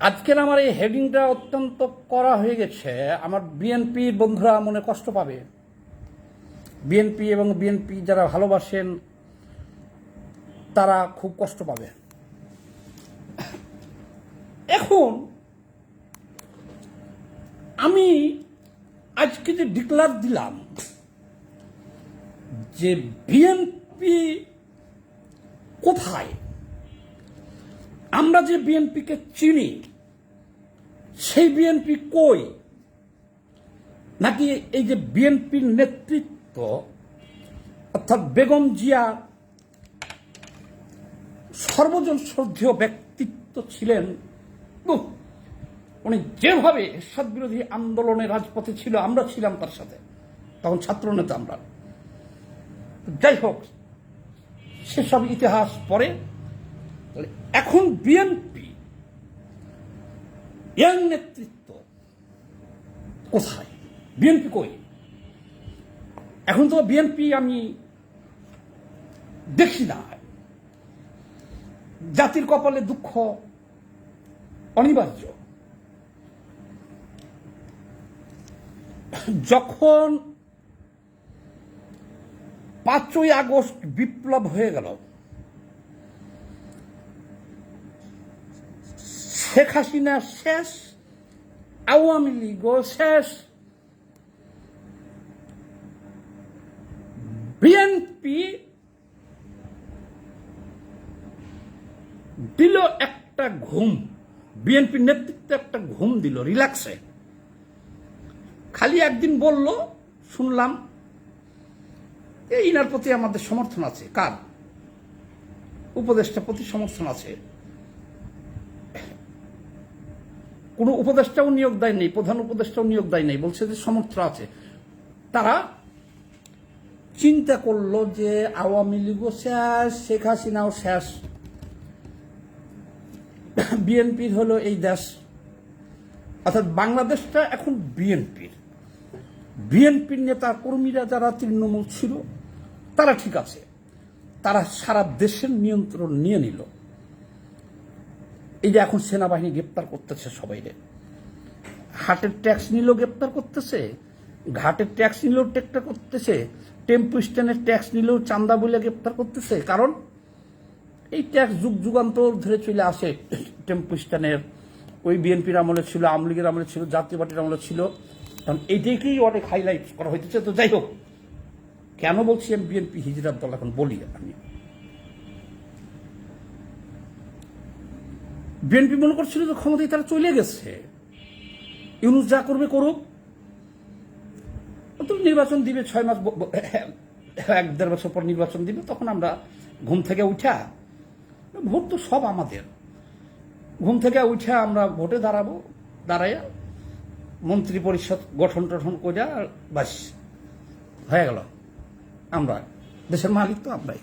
আজকের আমার এই হেডিংটা অত্যন্ত করা হয়ে গেছে। আমার বিএনপির বন্ধুরা মনে কষ্ট পাবে। বিএনপি এবং বিএনপি যারা ভালোবাসেন, তারা খুব কষ্ট পাবে। এখন, আমি আজকে যে ডিক্লার দিলাম যে বিএনপি কোথায়? আমরা যে বিএনপিকে চিনি, সেই বিএনপি কই? নাকি এই যে বিএনপির নেতৃত্ব, অর্থাৎ বেগম জিয়া সর্বজন শ্রদ্ধেয় ব্যক্তিত্ব ছিলেন উনি যেভাবে এরশাদ বিরোধী আন্দোলনে রাজপথে ছিল, আমরা ছিলাম তার সাথে, তখন ছাত্র নেতা আমরা। যাই হোক, সেসব ইতিহাস পরে তাহলে এখন বিএনপি ইয়াং নেতৃত্ব কোথায়? বিএনপি কই? এখন তো বিএনপি আমি দেখি না। জাতির কপালে দুঃখ অনিবার্য। যখন পাঁচই আগস্ট বিপ্লব হয়ে গেল শেখ হাসিনা শেষ, আওয়ামী লীগও শেষ। বিএনপি দিল একটা ঘুম বিএনপি নেতৃত্বে একটা ঘুম দিল, রিল্যাক্সে। খালি একদিন বলল, শুনলাম এই ইনার প্রতি আমাদের সমর্থন আছে। কার? উপদেষ্টা প্রতি সমর্থন আছে। কোনো উপদেষ্টাও নিয়োগ দেয় নেই, প্রধান উপদেষ্টাও নিয়োগ দেয় নেই, বলছে যে সমর্থ আছে। তারা চিন্তা করল যে আওয়ামী লীগও শেষ, শেখ হাসিনাও শেষ। বিএনপির হলো এই দেশ। অর্থাৎ বাংলাদেশটা এখন বিএনপির। বিএনপির নেতা কর্মীরা যারা তৃণমূল ছিল, তারা ঠিক আছে। তারা সারা দেশের নিয়ন্ত্রণ নিয়ে নিল। এই যে এখন সেনাবাহিনী গ্রেপ্তার করতেছে সবাইরে। হাটের ট্যাক্স নিলেও গ্রেপ্তার করতেছে, ঘাটের ট্যাক্স নিলেও টেকটা করতেছে, টেম্পু স্ট্যান্ডের ট্যাক্স নিলেও চান্দা বলে গ্রেপ্তার করতেছে। কারণ এই ট্যাক্স যুগ যুগান্তর ধরে চলে আসে। টেম্পু স্ট্যান্ডের, ওই বিএনপির আমলে ছিল, আওয়ামী লীগের আমলে ছিল, জাতীয় পার্টির আমলে ছিল। কারণ এইটাকেই অনেক হাইলাইট করা হইতেছে। তো যাই হোক, কেন বলছি আমি বিএনপি হিজরাত দল এখন বলি আমি? বিএনপি মনে করছিল যে ক্ষমতায় তারা চলে গেছে। ইউনুস যা করবে করুক। তো নির্বাচন দিবে, ছয় মাস ব- এক দেড় বছর পর নির্বাচন দিবে, তখন আমরা ঘুম থেকে উঠা, ভোট তো সব আমাদের। ঘুম থেকে উঠে আমরা ভোটে দাঁড়াবো, দাঁড়াইয়া মন্ত্রী পরিষদ গঠন টঠন করে বাস, হয়ে গেল। আমরা, দেশের মালিক তো আমরাই।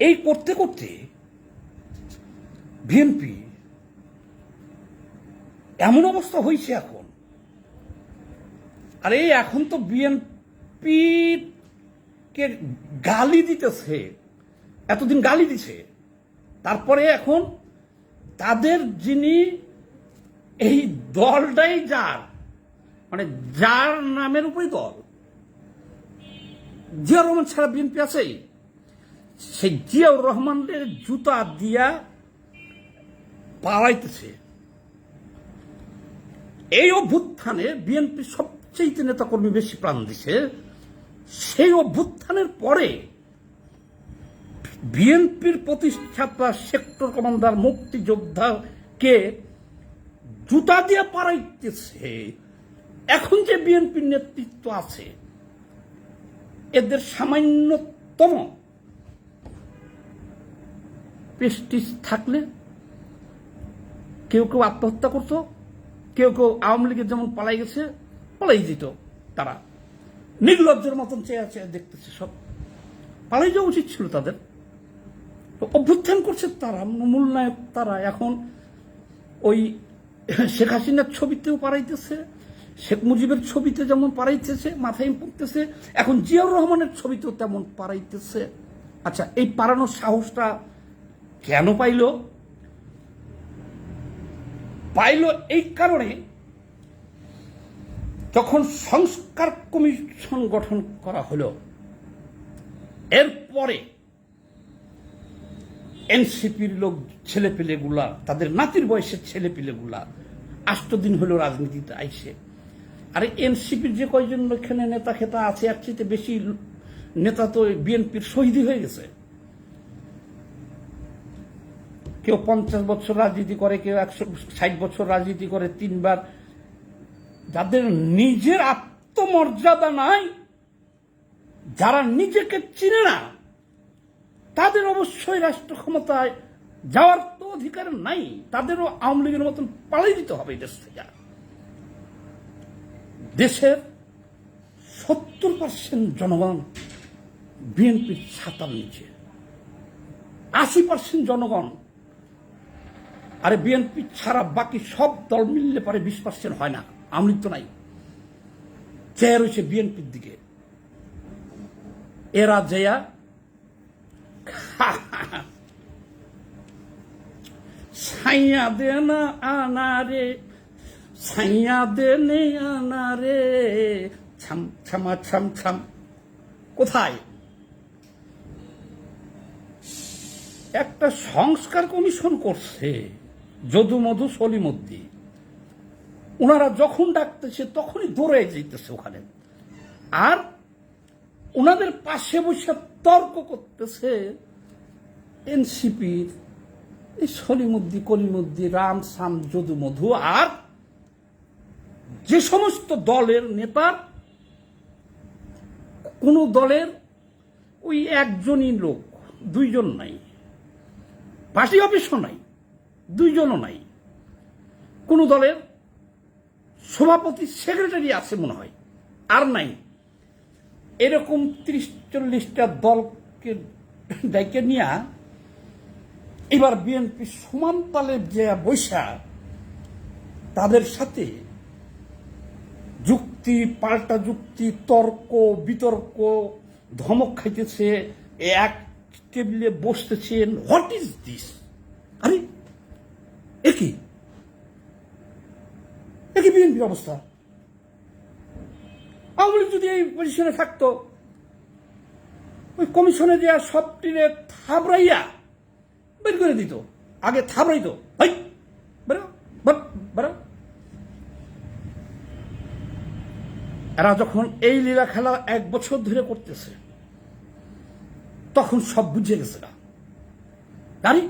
এই করতে করতে বিএনপি এমন অবস্থা হয়েছে এখন। আরে এখন তো বিএনপি কে গালি দিতেছে, এতদিন গালি দিছে। তারপরে এখন তাদের যিনি এই দলটাই যার মানে যার নামের উপরই দল, জিয়া রহমান ছাড়া বিএনপি আছেই। সেই জিয়াউর রহমানের জুতা দিয়া পালাইতেছে। এই অভ্যুত্থানে বিএনপি সবচেয়ে নেতাকর্মী বেশি প্রাণ দিছে। সেই অভ্যুত্থানের পরে বিএনপির প্রতিষ্ঠাতা সেক্টর কমান্ডার, মুক্তিযোদ্ধাকে জুতা দিয়ে পারাইতেছে এখন যে বিএনপির নেতৃত্ব আছে, এদের সামান্যতম প্রেস্টিজ থাকলে কেউ কেউ আত্মহত্যা করতো, কেউ কেউ আওয়ামী লীগের যেমন পালাই গেছে, পালাই যেত তারা। নির্লজ্জের মতন চেয়ে চেয়ে দেখতেছে সব। পালাই যাওয়া উচিত ছিল তাদের। অভ্যুত্থান করছে তারা মূল নায়ক তারা। এখন ওই শেখ হাসিনার ছবিতেও পারাইতেছে, শেখ মুজিবের ছবিতে যেমন পারাইতেছে, মাথায় পড়তেছে এখন জিয়াউর রহমানের ছবিতেও তেমন পারাইতেছে। আচ্ছা এই পারানোর সাহসটা কেন পাইল? পাইল এই কারণে যখন সংস্কার কমিশন গঠন করা হলো, এরপরে এনসিপির লোক, ছেলেপেলেগুলা, তাদের নাতির বয়সের ছেলেপেলেগুলা, আষ্ট দিন হলো রাজনীতিতে আইসে। আরে এনসিপির যে কয়জন এখানে নেতা খেতা আছে এক চেয়ে বেশি নেতা তো বিএনপির শহীদই হয়ে গেছে। কেউ পঞ্চাশ বছর রাজনীতি করে, কেউ একশো, ষাট বছর রাজনীতি করে তিনবার। যাদের নিজের আত্মমর্যাদা নাই, যারা নিজেকে চিনে না, তাদের অবশ্যই রাষ্ট্র ক্ষমতায় যাওয়ার তো অধিকার নাই। তাদেরও আওয়ামী লীগের মতন পালিয়ে দিতে হবে দেশ থেকে। দেশের সত্তর পার্সেন্ট জনগণ বিএনপির ছাতার নিচে। আশি পার্সেন্ট জনগণ আরে বিএনপি ছাড়া বাকি সব দল মিললে পরে বিশ পার্সেন্ট হয় না। আমৃত নাই। চেয়ে রয়েছে বিএনপির দিকে। এরা যেয়া সাইয়া দে না আনারে সাইয়া দে নে আনারে ছাম, ছামা, ছাম ছাম। কোথায়? একটা সংস্কার কমিশন করছে। যদু মধু সলিমদ্দি। ওনারা যখন ডাকতেছে, তখনই দৌড়ে যেতেছে ওখানে। আর ওনাদের পাশে বসে তর্ক করতেছে, এনসিপির এই সলিমুদ্দি, কলিমুদ্দি, রাম, সাম যদু মধু আর যে সমস্ত দলের নেতা কোনো দলের ওই একজনই লোক, দুইজন নাই। পার্টি অফিসও নাই। দুইজনও নাই। কোনো দলের সভাপতি, সেক্রেটারি আছে মনে হয়, আর নাই। এরকম ত্রিশ, চল্লিশটা দলকে ডাইকে নিয়ে এবার বিএনপি সমান তালে যে বৈশা তাদের সাথে যুক্তি, পাল্টা যুক্তি, তর্ক, বিতর্ক, ধমক খাইতেছে, এক টেবিলে বসতেছেন হোয়াট ইজ দিস আরে একই। একই বিএনপির অবস্থা। আওয়ামী লীগ যদি এই পজিশনে থাকতো ওই কমিশনে দেওয়া সবটিরে থাবড়াইয়া বের করে দিত আগে থাবড়াইতো। ভাই বেরো, বেরো এরা যখন এই লীলা খেলা এক বছর ধরে করতেছে তখন সব বুঝে গেছে না জানি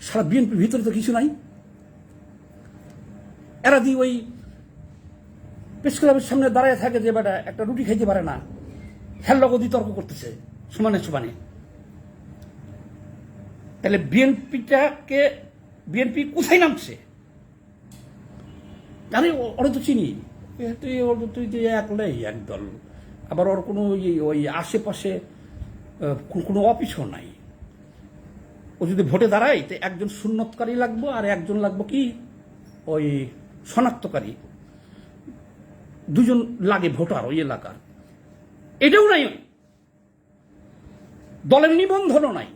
সারা বিএনপির ভিতরে তো কিছু নাই। এরা দিয়ে ওই প্রেস ক্লাবের সামনে দাঁড়ায় থাকে যে বেটা একটা রুটি খাইতে পারে না। হের লগদি তর্ক করতেছে, সমানে সমানে। তাহলে বিএনপিটাকে, বিএনপি কোথায় নামছে? ও- ওরা তো চিনি। তুই তুই তো একলাই একদল। আবার ওর কোনো ওই আশেপাশে কোনো অফিসও নাই। ও যদি ভোটে দাঁড়ায়, তো একজন শূন্যতকারী লাগবো আর একজন লাগবো কি? ওই শনাক্তকারী। দুজন লাগে ভোটার ওই এলাকার। এটাও নাই। দলের নিবন্ধনও নাই।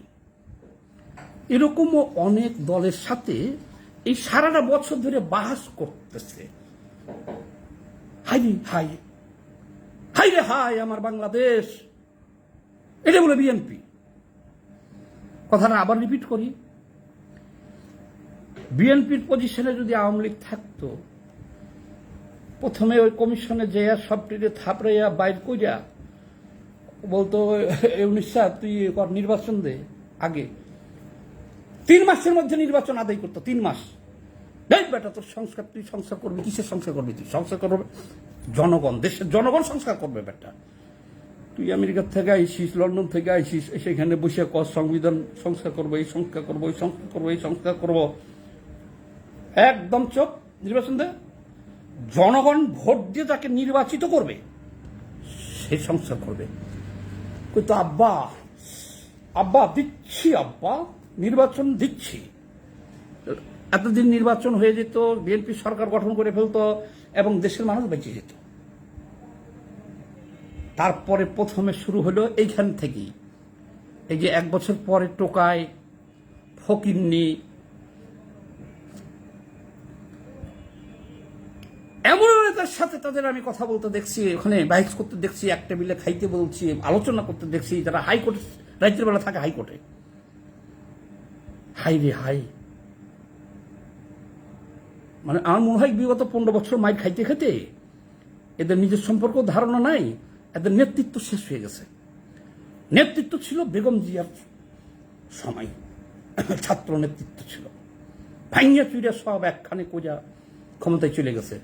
এরকমও অনেক দলের সাথে এই সারাটা বছর ধরে বাহাস করতেছে। হাই হাই। হাই রে হাই, আমার বাংলাদেশ। এটা বলে বিএনপি। কথাটা আবার রিপিট করি। বিএনপির পজিশনে যদি আওয়ামী লীগ থাকতো, প্রথমে ওই কমিশনে যে সবটিতে থাপড়াইয়া বাইর কইরা বলতো উনিশা তুই কর নির্বাচন দে। আগে। তিন মাসের মধ্যে নির্বাচন আদায় করতো, তিন মাস। দেখ বেটা, তোর সংস্কার, তুই সংস্কার করবি, কিসের সংস্কার করবি? তুই সংস্কার করবে? জনগণ, দেশের জনগণ সংস্কার করবে, বেটা। তুই আমেরিকার থেকে আইসিস, লন্ডন থেকে আইসিস সেখানে বসে কর, সংবিধান সংস্কার করব, এই সংস্কার করব, এই সংস্কার করব, এই সংস্কার করব। একদম চোখ নির্বাচন দে। জনগণ ভোট দিয়ে তাকে নির্বাচিত করবে, সে সংস্কার করবে। কিন্তু আব্বা আব্বা দিচ্ছি, আব্বা, নির্বাচন দিচ্ছি। এতদিন নির্বাচন হয়ে যেত, বিএনপি সরকার গঠন করে ফেলতো, এবং দেশের মানুষ বেঁচে যেত। তারপরে প্রথমে শুরু হলো এইখান থেকেই। এই যে এক বছর পরে টোকায় ফকিরনি এমন নেতার সাথে তাদের আমি কথা বলতে দেখছি, ওখানে বাইক করতে দেখছি, এক টেবিলে খাইতে বলছি, আলোচনা করতে দেখছি, যারা হাইকোর্টে রাত্রির বেলা থাকে হাইকোর্টে হাই রে হাই। মানে আমার মনে হয় বিগত পনেরো বছর মাইর খাইতে খেতে এদের নিজের সম্পর্ক ধারণা নাই। এদের নেতৃত্ব শেষ হয়ে গেছে। নেতৃত্ব ছিল বেগম জিয়ার সময়। ছাত্র নেতৃত্ব ছিল। ভাইয়া চুইরা সব একখানে কোজা ক্ষমতায় চলে গেছে।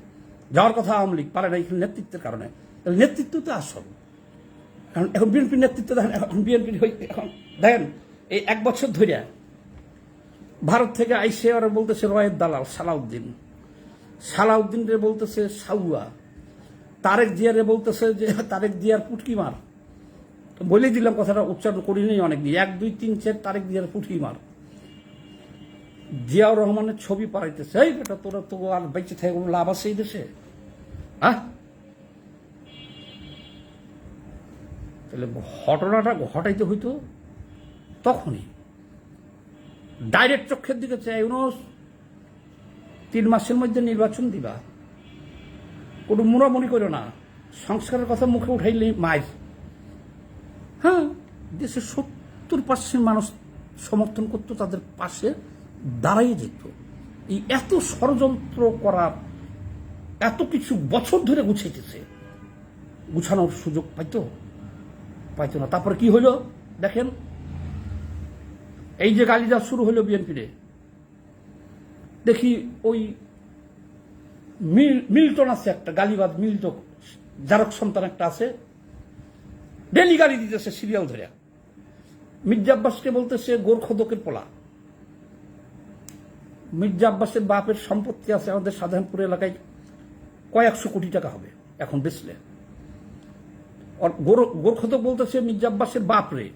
যাওয়ার কথা আওয়ামী লীগ পারে না এখানে নেতৃত্বের কারণে। নেতৃত্ব তো আসল। কারণ এখন বিএনপির নেতৃত্ব দেখেন, এখন বিএনপির এখন দেখেন, এই এক বছর ধরে ভারত থেকে আইসে ওরা বলতেছে রয়ের দালাল সালাউদ্দিন। সালাউদ্দিন বলতেছে সাউয়া। তারেক জিয়ারে বলতেছে যে, তারেক জিয়ার পুটকি মার। বলে দিলাম কথাটা, উচ্চারণ করিনি অনেক এক, দুই, তিন চার তারেক জিয়ার পুটকি মার। জিয়াউর রহমানের ছবি পাড়াইতেছে এই বেটা, তোরা তো আর বেঁচে থাকে, কোনো লাভ আছে এই দেশে? হ্যাঁ? তাহলে ঘটনাটা ঘটাইতে হইতো তখনই। ডাইরেক্ট চক্ষের দিকে চাই তিন মাসের মধ্যে নির্বাচন দিবা। কোনো মুড়ামুড়ি করো না। সংস্কারের কথা মুখে উঠাইলে মায়ের হ্যাঁ দেশের সত্তর পার্সেন্ট মানুষ সমর্থন করতো, তাদের পাশে দাঁড়াই যেত। এই এত ষড়যন্ত্র করার এত কিছু বছর ধরে গুছাইতেছে। গুছানোর সুযোগ পাইতো? পাইতো না। তারপর কি হলো দেখেন, এই যে গালিদা শুরু হলো বিএনপিরে দেখি ওই মিল্টন আছে একটা, গালিবাদ মিল্টন। জারক সন্তান একটা আছে। ডেলি গালি দিতেছে সিরিয়াল ধরে। মির্জা আব্বাসকে বলতেছে গোরখদকের পোলা। মির্জা আব্বাসের বাপের সম্পত্তি আছে আমাদের সাধারণপুর এলাকায়, কয়েকশো কোটি টাকা হবে, এখন বেচলে। গোরখদক বলতেছে, মির্জা আব্বাসের বাপ রে।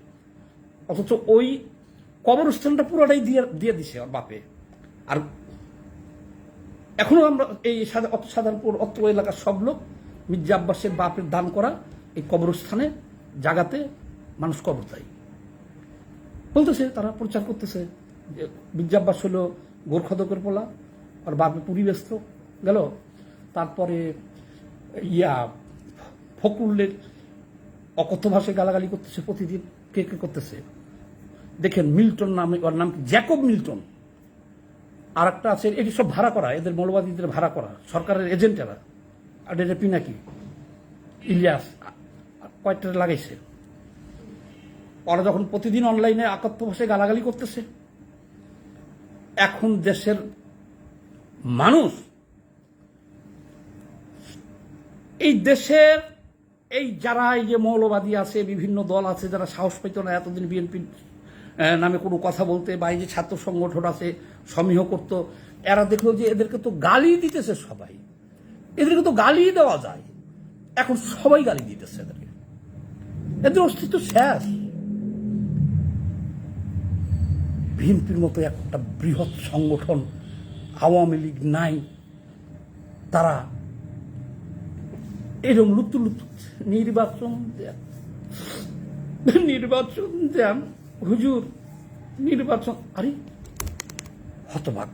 অথচ ওই কবরস্থানটা পুরোটাই দিয়ে দিয়ে দিছে ওর বাপে। আর এখনও আমরা এই সাধারণপুর অত্র এলাকার সব লোক মির্জা আব্বাসের বাপের দান করা এই কবরস্থানে জাগাতে মানুষ কবর দেয়। বলতেছে, তারা প্রচার করতেছে যে মির্জা আব্বাস হলো গোরখদকের পোলা, আর বাপে পরিবেস্ত গেল, তারপরে ইয়া ফকুল্লের অকথ্য ভাষায় গালাগালি করতেছে প্রতিদিন, কে কে করতেছে? দেখেন মিল্টন নামে, ওর নাম কি? Jacob Milton. আর একটা আছে, এটি সব ভাড়া করা, এদের মৌলবাদীদের ভাড়া করা, সরকারের এজেন্টেরা। আর এটা পিনাকি, ইলিয়াস, কয়েকটা লাগাইছে। ওরা যখন প্রতিদিন অনলাইনে আকত্য ভাষায় গালাগালি করতেছে, এখন দেশের মানুষ, এই দেশের, এই যারা এই যে মৌলবাদী আছে, বিভিন্ন দল আছে, যারা সাহস পেত না এতদিন বিএনপি নামে কোনো কথা বলতে বা এই যে ছাত্র সংগঠন আছে, সমীহ করতো, এরা দেখল যে এদেরকে তো গালি দিতেছে সবাই। এদেরকে তো গালি দেওয়া যায়। এখন সবাই গালি দিতেছে এদেরকে। এদের অস্তিত্ব শেষ। বিএনপির মতো একটা বৃহৎ সংগঠন আওয়ামী লীগ নাই। তারা এরকম লুতু লুতু নির্বাচন দেন। নির্বাচন দেন। হুজুর নির্বাচন আরে, হতবাক।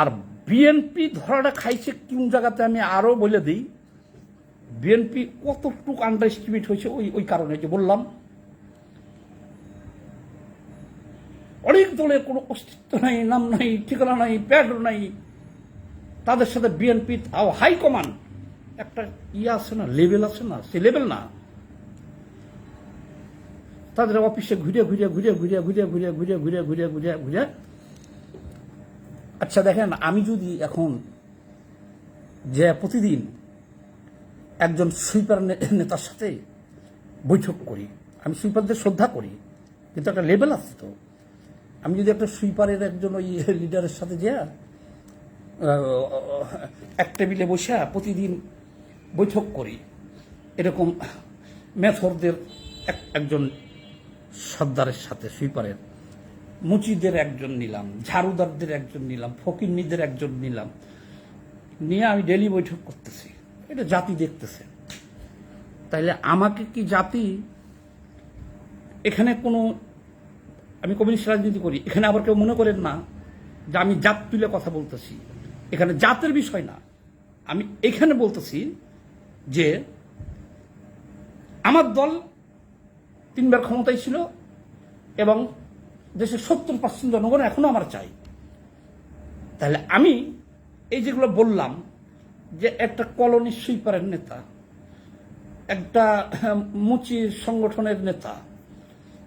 আর বিএনপি ধরাটা খাইছে কোন জায়গাতে আমি আরও বলে দিই? বিএনপি কতটুকু আন্ডার এস্টিমেট হয়েছে ওই ওই কারণে যে বললাম। অনেক দলের কোনো অস্তিত্ব নাই, নাম নাই, ঠিকানা নাই, প্যাড নাই। তাদের সাথে বিএনপি হাইকমান্ড একটা ইয়ে আছে না লেভেল আছে না? সে লেভেল না। তাদের অফিসে ঘুরে ঘুরে ঘুরে ঘুরে ঘুরে ঘুরে ঘুরে ঘুরে ঘুরে ঘুরে ঘুরে আচ্ছা দেখেন আমি যদি এখন যে প্রতিদিন একজন সুইপার নেতার সাথে বৈঠক করি আমি সুইপারদের শ্রদ্ধা করি কিন্তু একটা লেভেল আছে তো আমি যদি একটা সুইপারের একজন ওই লিডারের সাথে যে এক টেবিলে বসে প্রতিদিন বৈঠক করি এরকম মেথরদের এক একজন সর্দারের সাথে, সুইপারের। মুচিদের একজন নিলাম, ঝাড়ুদারদের একজন নিলাম ফকিরনিদের একজন নিলাম। নিয়ে আমি ডেলি বৈঠক করতেছি। এটা জাতি দেখতেছে। তাইলে আমাকে কি জাতি এখানে কোনো, আমি কমিউনিস্ট রাজনীতি করি, এখানে আবার কেউ মনে করেন না যে আমি জাত তুলে কথা বলতেছি? এখানে জাতের বিষয় না। আমি এখানে বলতেছি যে আমার দল তিনবার ক্ষমতায় ছিল এবং দেশের সত্তর পার্সেন্ট জনগণ এখনও আমার চাই। তাহলে আমি এই যেগুলো বললাম, যে একটা কলোনি সুইপারের নেতা, একটা মুচি সংগঠনের নেতা,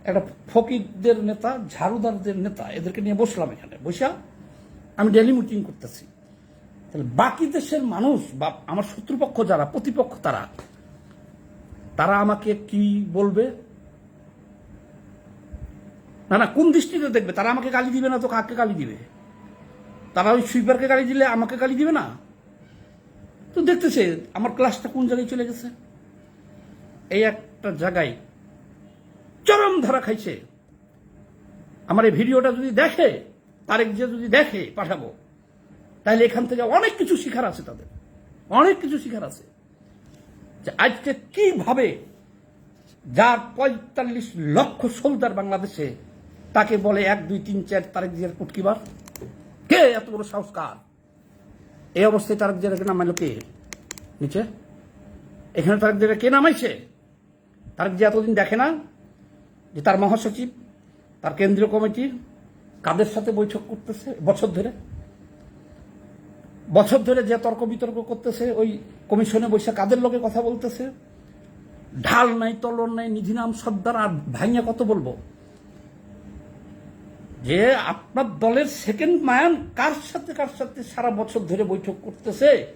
একটা ফকিরদের নেতা, ঝাড়ুদারদের নেতা, এদেরকে নিয়ে বসলাম এখানে। বসা আমি ডেলি মিটিং করতেছি। তাহলে বাকি দেশের মানুষ বা আমার শত্রুপক্ষ যারা, প্রতিপক্ষ তারা তারা আমাকে কি বলবে? না না কোন দৃষ্টিতে দেখবে? তারা আমাকে গালি দিবে না তো কাকে গালি দিবে? তারা ওই সুইপারকে গালি দিলে আমাকে গালি দিবে না? তো দেখতেছে, আমার ক্লাসটা কোন জায়গায় চলে গেছে? এই একটা জায়গায় চরম ধারা খাইছে। আমার এই ভিডিওটা যদি দেখে, তারেক যে যদি দেখে পাঠাবো, তাহলে এখান থেকে অনেক কিছু শিখার আছে তাদের। অনেক কিছু শিখার আছে। যে আজকে কীভাবে যার পঁয়তাল্লিশ লক্ষ সোলদার বাংলাদেশে তাকে বলে এক, দুই, তিন, চার তারেক জিয়ার কুটকিবার কে এত বড় সংস্কার? এই অবস্থায় তারেক জিয়াকে নামাইলো কে? নিচে? এখানে তারেক জিয়াকে কে নামাইছে? তারেক জিয়া এতদিন দেখে না যে তার মহাসচিব, তার কেন্দ্রীয় কমিটি কাদের সাথে বৈঠক করতেছে? বছর ধরে। বছর ধরে যে তর্ক বিতর্ক করতেছে, ওই কমিশনে বসে কাদের লোকে কথা বলতেছে? ঢাল নাই তলন নাই, নিধিনাম, সর্দার, আর ভাঙিয়া কত বলব? যে আপনার দলের সেকেন্ড ম্যান কার সাথে কার সাথে সারা বছর ধরে বৈঠক করতেছে?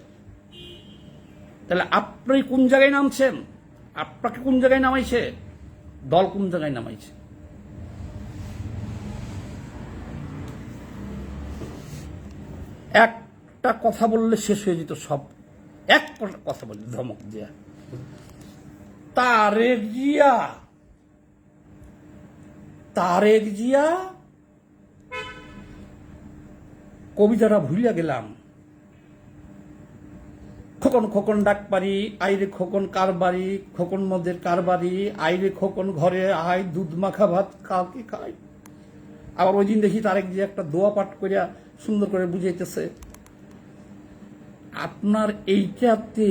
তাহলে আপনি কোন জায়গায় নামছেন? আপনাকে কোন জায়গায় নামাইছে? দল কোন জায়গায় নামাইছে? একটা কথা বললে শেষ হয়ে যেত সব। এক কথা বললে, ধমক দিয়া। তারেক জিয়া তারেক জিয়া কবিতাটা ভুলিয়া গেলাম। খোকন খোকন ডাক পারি, আইরে খোকন কার বাড়ি খোকন মদের কার বাড়ি আইরে খোকন ঘরে আয়, দুধ মাখা ভাত কাউকে খাই। আবার ওই দিন দেখি তারেক যে একটা দোয়া পাঠ করিয়া সুন্দর করে বুঝাইতেছে, আপনার এইটাতে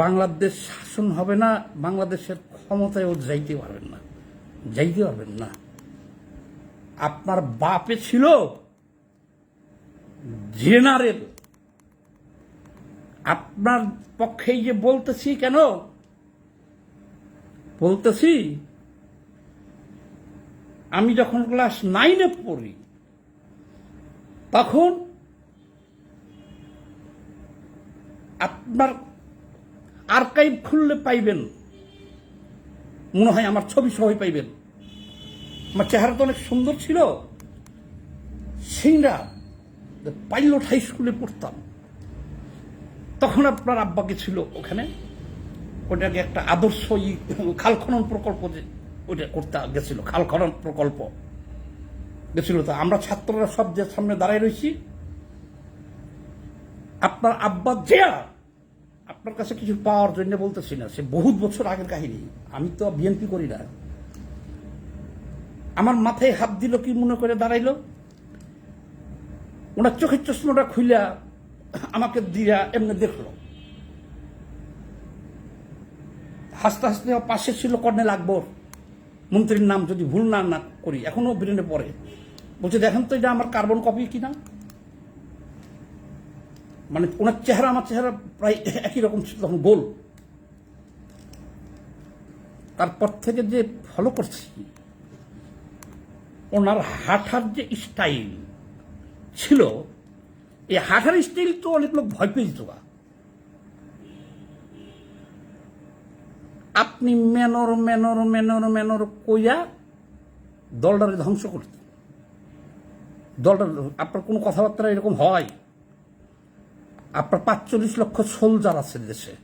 বাংলাদেশ শাসন হবে না, বাংলাদেশের ক্ষমতায় ও যাইতে পারবেন না, যাইতে পারবেন না। আপনার বাপে ছিল জেনারেল আপনার পক্ষেই যে বলতেছি কেন? বলতেছি, আমি যখন ক্লাস নাইনে পড়ি, তখন আপনার আর্কাইভ খুললে পাইবেন। মনে হয় আমার ছবি সহই পাইবেন। আমার চেহারা তো অনেক সুন্দর ছিল। সিংরা পাইলট হাই স্কুলে পড়তাম। তখন আপনার আব্বাকে ছিল ওখানে। ওটাকে একটা আদর্শ খাল খনন প্রকল্প যে ওইটা করতে গেছিল খাল খনন প্রকল্প। গেছিল তো, আমরা ছাত্ররা সব যে সামনে দাঁড়ায় রয়েছি আপনার আব্বা জিয়া আপনার কাছে কিছু পাওয়ার জন্য বলতেছি না, সে বহুত বছর আগের কাহিনী, আমি তো বিএনপি করি না। আমার মাথায় হাত দিল কি মনে করে দাঁড়াইলো? ওনার চোখের চশমাটা খুইলা আমাকে দিয়া এমনি দেখল। হাসতে হাসতে পাশে ছিল কর্নেল আকবর। মন্ত্রীর নাম যদি ভুল না না করি, এখনও ব্রেনে পড়ে। বলছে, দেখেন তো এটা আমার কার্বন কপি কিনা? মানে ওনার চেহারা, আমার চেহারা প্রায় একই রকম ছিল, তখন গোল। তারপর থেকে যে ফলো করছি, ওনার হাঁটার যে স্টাইল ছিল, এই হাঁটার স্টাইল তো অনেক লোক ভয় পেয়ে যেত। আপনি মেনর মেনর মেনর মেনর কইয়া দলটারে ধ্বংস করতেন। দলটা আপনার কোনো কথাবার্তা এরকম হয়? আপনার পাঁচচল্লিশ লক্ষ সোলজার আছে দেশে।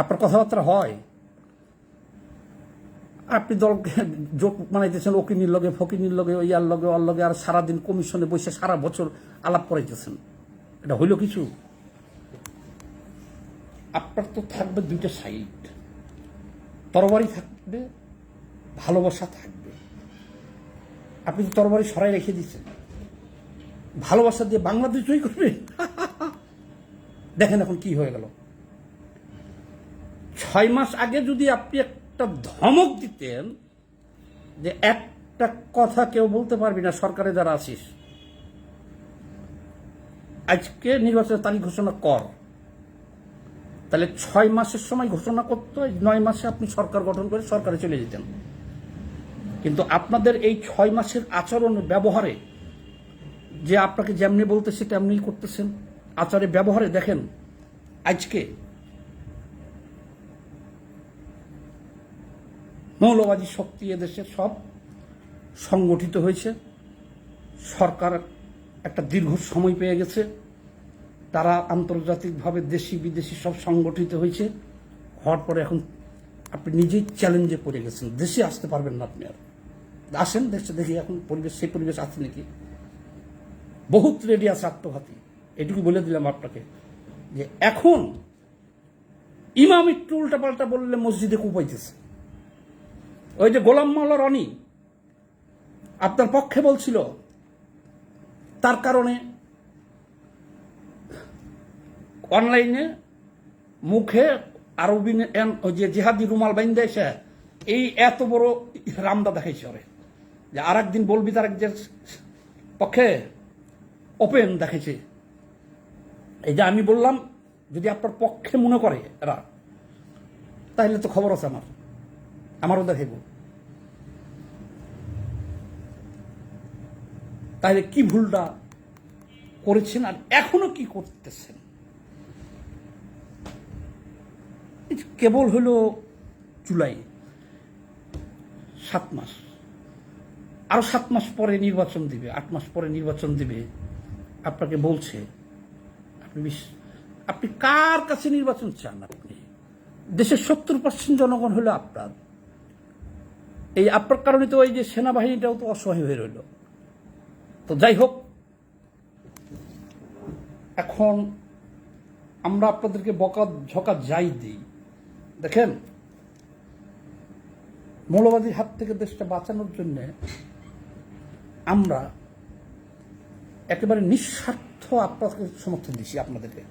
আপনার কথাবার্তা হয়? আপনি দলকে জোট বানাইতেছেন ওকিনির লগে, ফকিনির লগে, ইয়ার লগে ওর লগে, আর সারাদিন কমিশনে বসে সারা বছর আলাপ করাইতেছেন। এটা হইল কিছু? আপনার তো থাকবে দুইটা সাইড। তরবারি থাকবে, ভালোবাসা থাকবে। আপনি তো তরবারি সরাই রেখে দিচ্ছেন ভালোবাসা দিয়ে বাংলাদেশ জয় করবে? দেখেন এখন কি হয়ে গেল। ছয় মাস আগে যদি আপনি একটা ধমক দিতেন যে একটা কথা কেউ বলতে পারবি না, সরকারে যারা আছিস। আজকে নির্বাচনের তারিখ ঘোষণা কর। তাহলে ছয় মাসের সময় ঘোষণা করতে নয় মাসে আপনি সরকার গঠন করে সরকারে চলে যেতেন। কিন্তু আপনাদের এই ছয় মাসের আচরণ ব্যবহারে, যে আপনাকে যেমনি বলতেছে তেমনি করতেছেন। আচারে ব্যবহারে দেখেন, আজকে মৌলবাদী শক্তি এদেশে সব সংগঠিত হয়েছে। সরকার একটা দীর্ঘ সময় পেয়ে গেছে। তারা আন্তর্জাতিকভাবে দেশি বিদেশি সব সংগঠিত হয়েছে। হওয়ার পরে এখন আপনি নিজেই চ্যালেঞ্জে পড়ে গেছেন। দেশে আসতে পারবেন না আপনি আর। আসেন, দেশে দেখি এখন পরিবেশ, সেই পরিবেশ আছে নাকি? বহুত রেডি আছে আত্মঘাতী। এটুকু বলে দিলাম আপনাকে যে এখন ইমাম একটু উল্টাপাল্টা বললে মসজিদে কুপাইতেছে। ওই যে গোলাম মাওলা রনি আপনার পক্ষে বলছিল, তার কারণে অনলাইনে মুখে আরবি যে জেহাদি রুমাল বাইন্দে এসে এই এত বড় রামদা দেখাইছে ওরে। যে আর একদিন বলবি তার এক পক্ষে ওপেন দেখাইছে। এই যে আমি বললাম, যদি আপনার পক্ষে মনে করে এরা, তাহলে তো খবর আছে আমার। আমারও দেখাইব তাহলে কি ভুলটা করেছেন আর এখনও কি করতেছেন? কেবল হলো জুলাই, সাত মাস। আরও সাত মাস পরে নির্বাচন দিবে, আট মাস পরে নির্বাচন দিবে। আপনাকে বলছে, আপনি আপনি কার কাছে নির্বাচন চান আপনি? দেশের সত্তর পার্সেন্ট জনগণ হলো আপনার। এই আপনার কারণে তো ওই যে সেনাবাহিনীটাও তো অসহায় হয়ে রইল। তো যাই হোক, এখন আমরা আপনাদেরকে বকা ঝকা যাই দিই। দেখেন, মৌলবাদীর হাত থেকে দেশটা বাঁচানোর জন্য আমরা একেবারে নিঃস্বার্থ আপনাকে সমর্থন দিচ্ছি আপনাদেরকে।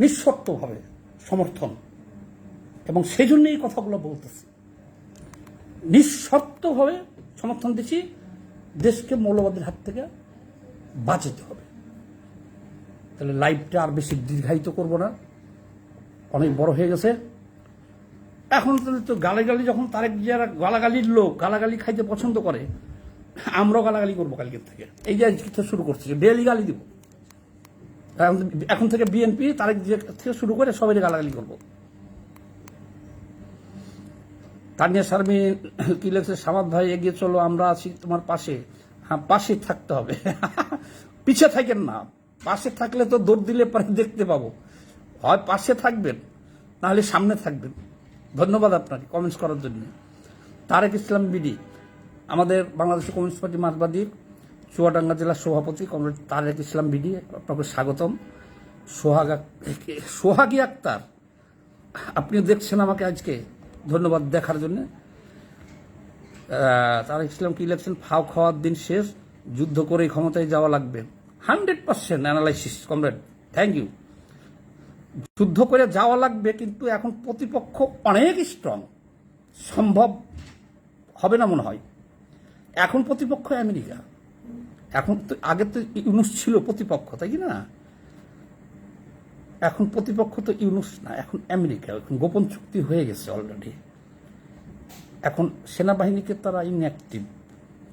নিঃশর্তভাবে সমর্থন। এবং সেই এই কথাগুলো বলতেছি। নিঃশর্তভাবে সমর্থন দিচ্ছি, দেশকে মৌলবাদের হাত থেকে বাঁচাতে হবে। তাহলে লাইফটা আর বেশি দীর্ঘায়িত করব না। অনেক বড় হয়ে গেছে। এখন তো গালাগালি, যখন তারেক যারা গালাগালির লোক, গালাগালি খাইতে পছন্দ করে, আমরাও গালাগালি করব কালকের থেকে। এই যে আজকে শুরু করছি ডেলি গালি দিব। এখন- থেকে বিএনপি, তারেক থেকে শুরু করে সবাই গালাগালি করব। তানিয়া শারমি কি লেগেছে সামাদ ভাই, এগিয়ে চলো, আমরা আছি তোমার পাশে। হ্যাঁ পাশে থাকতে হবে। পিছে থাকেন না। পাশে থাকলে তো দৌড় দিলে পরে দেখতে পাবো। হয় পাশে থাকবেন, নাহলে সামনে থাকবেন। ধন্যবাদ আপনাকে কমেন্টস করার জন্য। তারেক ইসলাম বিডি, আমাদের বাংলাদেশ কমিউনিস্ট পার্টি মার্কবাদীর চুয়াডাঙ্গা জেলার সভাপতি কমরেড তারেক ইসলাম বিডি, আপনাকে স্বাগতম। সোহাগ সোহাগী আক্তার আপনি দেখছেন আমাকে আজকে। ধন্যবাদ দেখার জন্য। তারা ইসলাম কি লিখছেন? ফাও খাওয়ার দিন শেষ, যুদ্ধ করে ক্ষমতায় যাওয়া লাগবে। Hundred percent analysis, comrade, thank you. যুদ্ধ করে যাওয়া লাগবে, কিন্তু এখন প্রতিপক্ষ অনেক স্ট্রং সম্ভব হবে না মনে হয়। এখন প্রতিপক্ষ আমেরিকা। এখন তো আগে তো ইউনুস ছিল প্রতিপক্ষ, তাই কি না? এখন প্রতিপক্ষ তো ইউনুস না, এখন আমেরিকা, এখন গোপন চুক্তি হয়ে গেছে অলরেডি এখন সেনাবাহিনীকে তারা ইনঅ্যাক্টিভ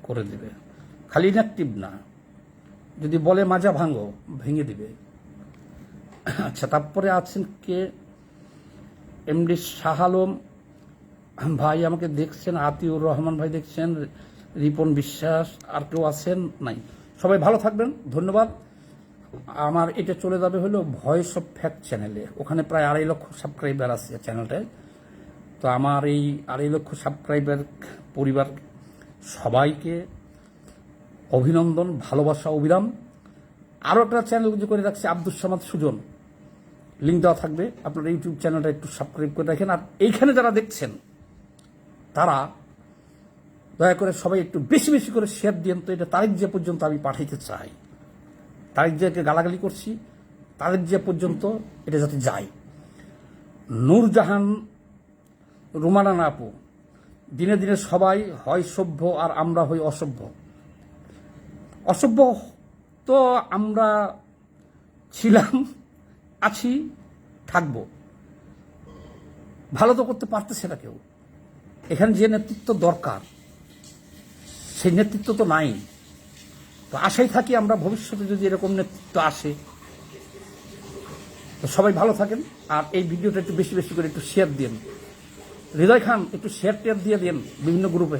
করে দেবে। খালি ইনঅ্যাক্টিভ না, যদি বলে মাজা ভাঙো, ভেঙে দিবে। আচ্ছা তারপরে আছেন কে? এমডি শাহ আলম। ভাই আমাকে দেখছেন, আতিউর রহমান ভাই দেখছেন, রিপন বিশ্বাস, আর কেউ আছেন? নাই। সবাই ভালো থাকবেন, ধন্যবাদ। আমার এটা চলে যাবে হলো ভয়েস অফ ফ্যাক্ট চ্যানেলে ওখানে প্রায় আড়াই লক্ষ সাবস্ক্রাইবার আছে চ্যানেলটায় তো আমার এই আড়াই লক্ষ সাবস্ক্রাইবার পরিবার সবাইকে অভিনন্দন, ভালোবাসা অবিরাম আরও একটা চ্যানেল করে রাখছে আব্দুল সামাদ সুজন। লিঙ্ক দেওয়া থাকবে। আপনার ইউটিউব চ্যানেলটা একটু সাবস্ক্রাইব করে রাখেন। আর এইখানে যারা দেখছেন, তারা দয়া করে সবাই একটু বেশি বেশি করে শেয়ার দিন তো এটা তারিখ যে পর্যন্ত আমি পাঠাইতে চাই। তারিখ যে গালাগালি করছি, তারিখ যে পর্যন্ত এটা যাতে যায়। নূরজাহান, রুমানা আপু, দিনে দিনে সবাই হয় সভ্য আর আমরা হই অসভ্য। অসভ্য তো আমরা ছিলাম, আছি, থাকব। ভালো তো করতে পারতেছে না কেউ। এখানে যে নেতৃত্ব দরকার, সেই নেতৃত্ব তো নাই। তো আশাই থাকি আমরা ভবিষ্যতে যদি এরকম নেতৃত্ব আসে, তো সবাই ভালো থাকেন। আর এই ভিডিওটা একটু বেশি বেশি করে একটু শেয়ার দিন হৃদয় খান, একটু শেয়ার টেয়ার দিয়ে দিন বিভিন্ন গ্রুপে